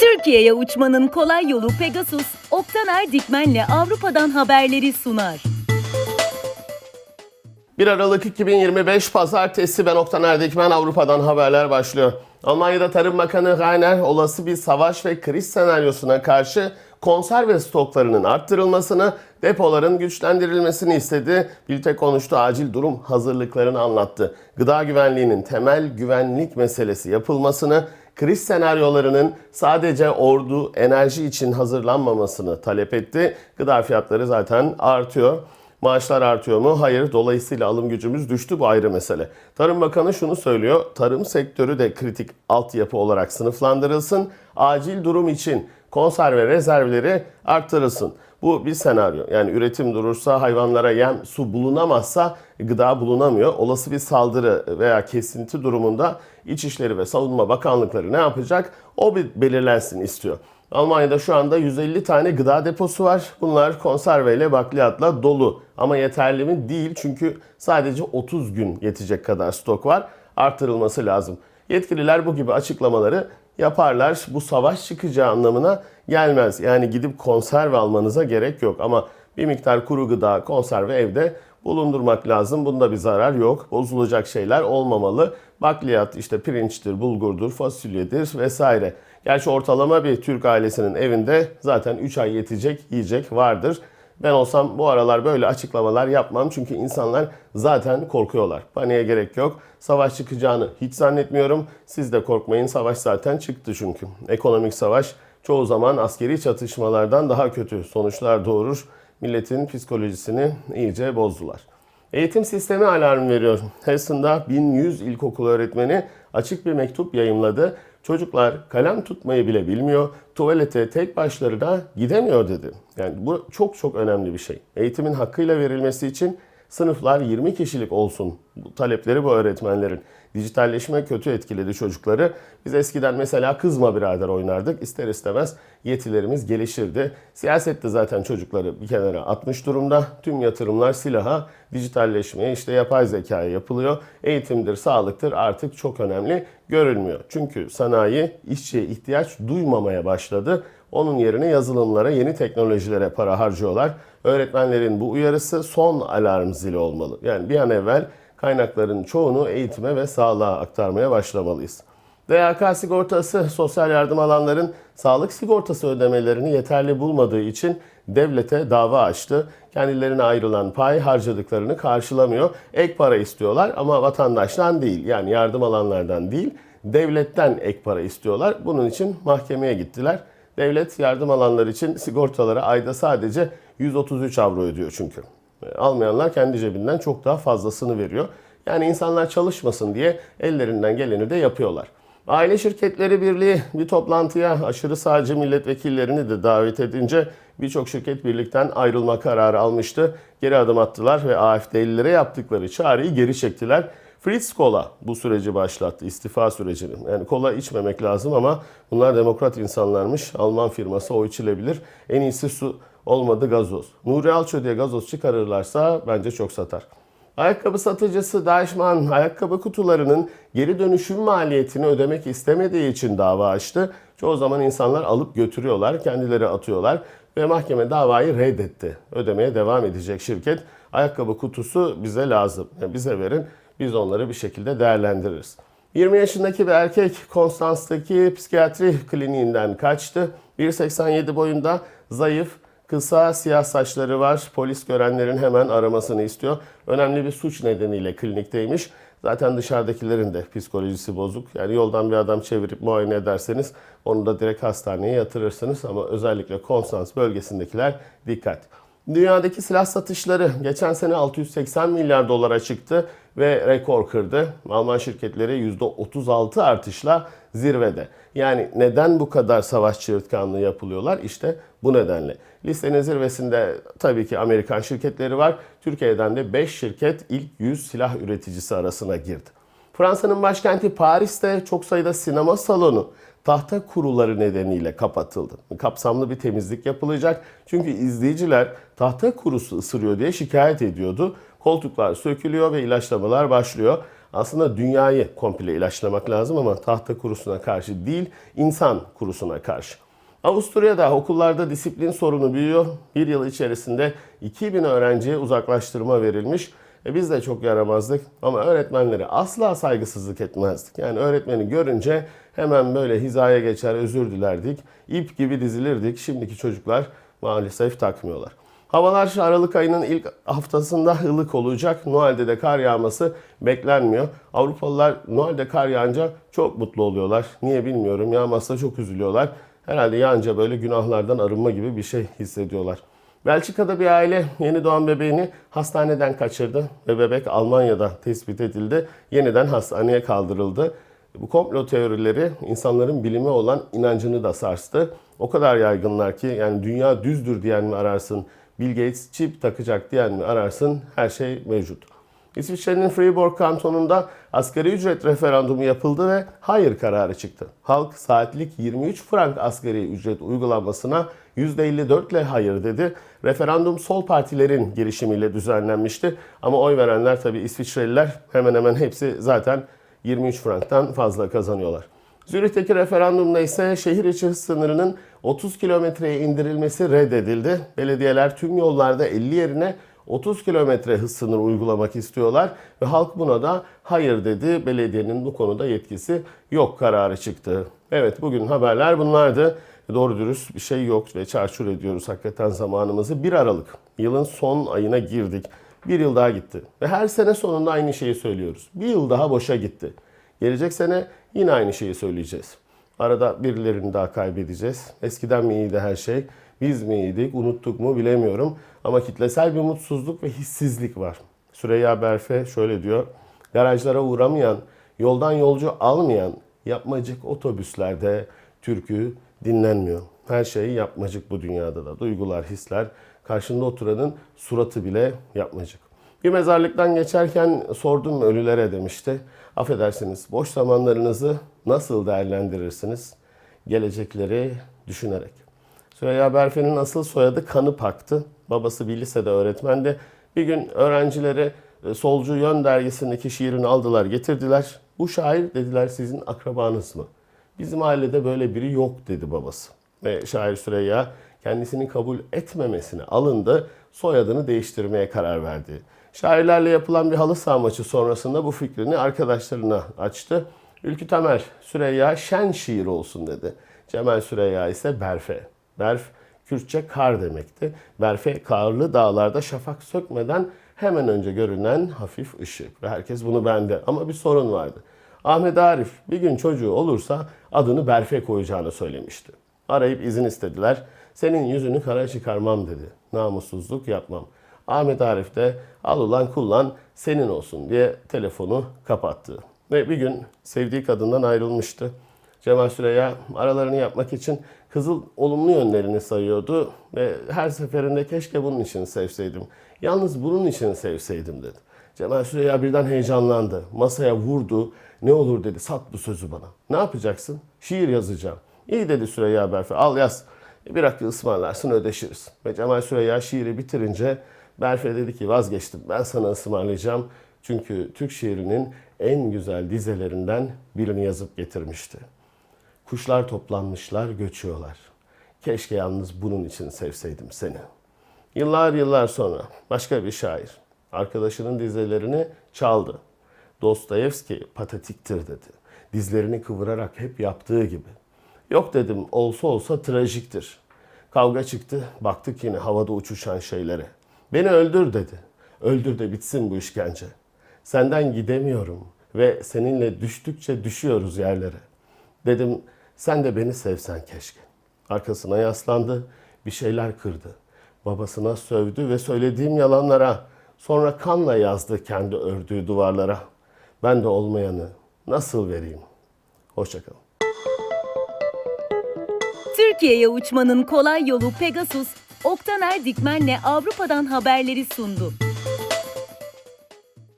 Türkiye'ye uçmanın kolay yolu Pegasus, Oktaner Dikmen'le Avrupa'dan haberleri sunar. 1 Aralık 2025 Pazartesi ben Oktan Erdikmen Avrupa'dan haberler başlıyor. Almanya'da Tarım Bakanı Rainer olası bir savaş ve kriz senaryosuna karşı konserve stoklarının arttırılmasını, depoların güçlendirilmesini istedi. Birlikte konuştu, acil durum hazırlıklarını anlattı. Gıda güvenliğinin temel güvenlik meselesi yapılmasını, kriz senaryolarının sadece ordu, enerji için hazırlanmamasını talep etti. Gıda fiyatları zaten artıyor. Maaşlar artıyor mu? Hayır. Dolayısıyla alım gücümüz düştü. Bu ayrı mesele. Tarım Bakanı şunu söylüyor. Tarım sektörü de kritik altyapı olarak sınıflandırılsın. Acil durum için konserve rezervleri arttırılsın. Bu bir senaryo. Yani üretim durursa, hayvanlara yem, su bulunamazsa gıda bulunamıyor. Olası bir saldırı veya kesinti durumunda İçişleri ve Savunma Bakanlıkları ne yapacak? O bir belirlensin istiyor. Almanya'da şu anda 150 tane gıda deposu var. Bunlar konserveyle bakliyatla dolu. Ama yeterli mi? Değil çünkü sadece 30 gün yetecek kadar stok var. Artırılması lazım. Yetkililer bu gibi açıklamaları yaparlar. Bu savaş çıkacağı anlamına gelmez. Yani gidip konserve almanıza gerek yok. Ama bir miktar kuru gıda, konserve evde bulundurmak lazım. Bunda bir zarar yok. Bozulacak şeyler olmamalı. Bakliyat işte pirinçtir, bulgurdur, fasulyedir vesaire. Gerçi ortalama bir Türk ailesinin evinde zaten 3 ay yetecek yiyecek vardır. Ben olsam bu aralar böyle açıklamalar yapmam çünkü insanlar zaten korkuyorlar. Paniğe gerek yok. Savaş çıkacağını hiç zannetmiyorum. Siz de korkmayın. Savaş zaten çıktı çünkü. Ekonomik savaş çoğu zaman askeri çatışmalardan daha kötü sonuçlar doğurur. Milletin psikolojisini iyice bozdular. Eğitim sistemi alarm veriyor. Herson'da 1100 ilkokul öğretmeni açık bir mektup yayımladı. Çocuklar kalem tutmayı bile bilmiyor, tuvalete tek başlarına gidemiyor dedi. Yani bu çok çok önemli bir şey. Eğitimin hakkıyla verilmesi için sınıflar 20 kişilik olsun. Bu talepleri bu öğretmenlerin. Dijitalleşme kötü etkiledi çocukları. Biz eskiden mesela kızma birader oynardık. İster istemez yetilerimiz gelişirdi. Siyasette zaten çocukları bir kenara atmış durumda. Tüm yatırımlar silaha, dijitalleşmeye, işte yapay zekaya yapılıyor. Eğitimdir, sağlıktır artık çok önemli görülmüyor. Çünkü sanayi işçiye ihtiyaç duymamaya başladı. Onun yerine yazılımlara, yeni teknolojilere para harcıyorlar. Öğretmenlerin bu uyarısı son alarm zili olmalı. Yani bir an evvel kaynakların çoğunu eğitime ve sağlığa aktarmaya başlamalıyız. DYK sigortası sosyal yardım alanların sağlık sigortası ödemelerini yeterli bulmadığı için devlete dava açtı. Kendilerine ayrılan pay harcadıklarını karşılamıyor. Ek para istiyorlar ama vatandaştan değil yani yardım alanlardan değil devletten ek para istiyorlar. Bunun için mahkemeye gittiler. Devlet yardım alanlar için sigortalara ayda sadece 133 avro ödüyor çünkü. E, Almayanlar kendi cebinden çok daha fazlasını veriyor. Yani insanlar çalışmasın diye ellerinden geleni de yapıyorlar. Aile Şirketleri Birliği bir toplantıya aşırı sağcı milletvekillerini de davet edince birçok şirket birlikten ayrılma kararı almıştı. Geri adım attılar ve AFD'lilere yaptıkları çağrıyı geri çektiler. Fritz Kola bu süreci başlattı, istifa sürecini. Yani kola içmemek lazım ama bunlar demokrat insanlarmış. Alman firması o içilebilir. En iyisi su olmadı gazoz. Nuri Alço diye gazoz çıkarırlarsa bence çok satar. Ayakkabı satıcısı Deichmann ayakkabı kutularının geri dönüşüm maliyetini ödemek istemediği için dava açtı. Çoğu zaman insanlar alıp götürüyorlar, kendileri atıyorlar ve mahkeme davayı reddetti. Ödemeye devam edecek şirket. Ayakkabı kutusu bize lazım. Yani bize verin, biz onları bir şekilde değerlendiririz. 20 yaşındaki bir erkek Konstans'taki psikiyatri kliniğinden kaçtı. 1.87 boyunda, zayıf, Kısa siyah saçları var. Polis görenlerin hemen aramasını istiyor. Önemli bir suç nedeniyle klinikteymiş. Zaten dışarıdakilerin de psikolojisi bozuk. Yani yoldan bir adam çevirip muayene ederseniz onu da direkt hastaneye yatırırsınız. Ama özellikle Konstans bölgesindekiler dikkat. Dünyadaki silah satışları geçen sene 680 milyar dolara çıktı ve rekor kırdı. Alman şirketleri %36 artışla zirvede. Yani neden bu kadar savaş çığırtkanlığı yapılıyorlar? İşte bu nedenle. Listenin zirvesinde tabii ki Amerikan şirketleri var. Türkiye'den de 5 şirket ilk 100 silah üreticisi arasına girdi. Fransa'nın başkenti Paris'te çok sayıda sinema salonu tahta kuruları nedeniyle kapatıldı. Kapsamlı bir temizlik yapılacak. Çünkü izleyiciler tahta kurusu ısırıyor diye şikayet ediyordu. Koltuklar sökülüyor ve ilaçlamalar başlıyor. aslında dünyayı komple ilaçlamak lazım ama tahta kurusuna karşı değil, insan kurusuna karşı. Avusturya'da okullarda disiplin sorunu büyüyor. Bir yıl içerisinde 2000 öğrenciye uzaklaştırma verilmiş. E biz de çok yaramazdık ama öğretmenlere asla saygısızlık etmezdik. Yani öğretmeni görünce hemen böyle hizaya geçer özür dilerdik. İp gibi dizilirdik. Şimdiki çocuklar maalesef takmıyorlar. Havalar Aralık ayının ilk haftasında ılık olacak. Noel'de de kar yağması beklenmiyor. Avrupalılar Noel'de kar yağınca çok mutlu oluyorlar. Niye bilmiyorum. Yağmazsa çok üzülüyorlar. Herhalde yağınca böyle günahlardan arınma gibi bir şey hissediyorlar. Belçika'da bir aile yeni doğan bebeğini hastaneden kaçırdı ve bebek Almanya'da tespit edildi. Yeniden hastaneye kaldırıldı. Bu komplo teorileri insanların bilime olan inancını da sarstı. O kadar yaygınlar ki yani dünya düzdür diyen mi ararsın, Bill Gates çip takacak diyen mi ararsın her şey mevcut. İsviçre'nin Fribourg kantonunda asgari ücret referandumu yapıldı ve hayır kararı çıktı. Halk saatlik 23 frank asgari ücret uygulanmasına %54 ile hayır dedi. Referandum sol partilerin girişimiyle düzenlenmişti. Ama oy verenler tabii İsviçreliler hemen hemen hepsi zaten 23 franktan fazla kazanıyorlar. Zürih'teki referandumda ise şehir içi hız sınırının 30 kilometreye indirilmesi reddedildi. Belediyeler tüm yollarda 50 yerine 30 kilometre hız sınırı uygulamak istiyorlar ve halk buna da hayır dedi. Belediyenin bu konuda yetkisi yok kararı çıktı. Evet bugün haberler bunlardı. Doğru dürüst bir şey yok ve çarçur ediyoruz hakikaten zamanımızı. 1 Aralık yılın son ayına girdik. Bir yıl daha gitti ve her sene sonunda aynı şeyi söylüyoruz. Bir yıl daha boşa gitti. Gelecek sene yine aynı şeyi söyleyeceğiz. Arada birilerini daha kaybedeceğiz. Eskiden mi iyiydi her şey? Biz mi iyiydik? Unuttuk mu bilemiyorum. Ama kitlesel bir mutsuzluk ve hissizlik var. Süreyya Berfe şöyle diyor. Garajlara uğramayan, yoldan yolcu almayan yapmacık otobüslerde türkü dinlenmiyor. Her şey yapmacık bu dünyada da. Duygular, hisler. Karşında oturanın suratı bile yapmacık. Bir mezarlıktan geçerken sordum ölülere demişti. Affedersiniz boş zamanlarınızı nasıl değerlendirirsiniz? Gelecekleri düşünerek. Süreyya Berfe'nin asıl soyadı Kanıpak'tı. Babası bir lisede öğretmendi. Bir gün öğrencileri e, Solcu Yön dergisindeki şiirini aldılar getirdiler. Bu şair dediler sizin akrabanız mı? Bizim ailede böyle biri yok dedi babası. Ve şair Süreyya kendisini kabul etmemesine alındı, soyadını değiştirmeye karar verdi. Şairlerle yapılan bir halı saha maçı sonrasında bu fikrini arkadaşlarına açtı. Ülkü Tamer, Süreyya şen şiir olsun dedi. Cemal Süreyya ise berfe. Berf, Kürtçe kar demekti. Berfe, karlı dağlarda şafak sökmeden hemen önce görünen hafif ışık. Ve herkes bunu bende. Ama bir sorun vardı. Ahmet Arif bir gün çocuğu olursa adını Berfe koyacağını söylemişti. Arayıp izin istediler. Senin yüzünü kara çıkarmam dedi. Namussuzluk yapmam. Ahmet Arif de al ulan kullan senin olsun diye telefonu kapattı. Ve bir gün sevdiği kadından ayrılmıştı. Cemal Süreyya aralarını yapmak için kızıl olumlu yönlerini sayıyordu ve her seferinde keşke bunun için sevseydim. Yalnız bunun için sevseydim dedi. Cemal Süreyya birden heyecanlandı. Masaya vurdu. Ne olur dedi sat bu sözü bana. Ne yapacaksın? Şiir yazacağım. İyi dedi Süreyya Berfe al yaz. Bir rakı ısmarlarsın ödeşiriz. Ve Cemal Süreyya şiiri bitirince Berfe dedi ki vazgeçtim ben sana ısmarlayacağım. Çünkü Türk şiirinin en güzel dizelerinden birini yazıp getirmişti. Kuşlar toplanmışlar, göçüyorlar. Keşke yalnız bunun için sevseydim seni. Yıllar yıllar sonra başka bir şair arkadaşının dizelerini çaldı. Dostoyevski patetiktir dedi. Dizlerini kıvırarak hep yaptığı gibi. Yok dedim olsa olsa trajiktir. Kavga çıktı baktık yine havada uçuşan şeylere. Beni öldür dedi. Öldür de bitsin bu işkence. Senden gidemiyorum ve seninle düştükçe düşüyoruz yerlere. Dedim sen de beni sevsen keşke. Arkasına yaslandı, bir şeyler kırdı. Babasına sövdü ve söylediğim yalanlara, sonra kanla yazdı kendi ördüğü duvarlara. Ben de olmayanı nasıl vereyim? Hoşçakalın. Türkiye'ye uçmanın kolay yolu Pegasus, Oktaner Dikmen'le Avrupa'dan haberleri sundu.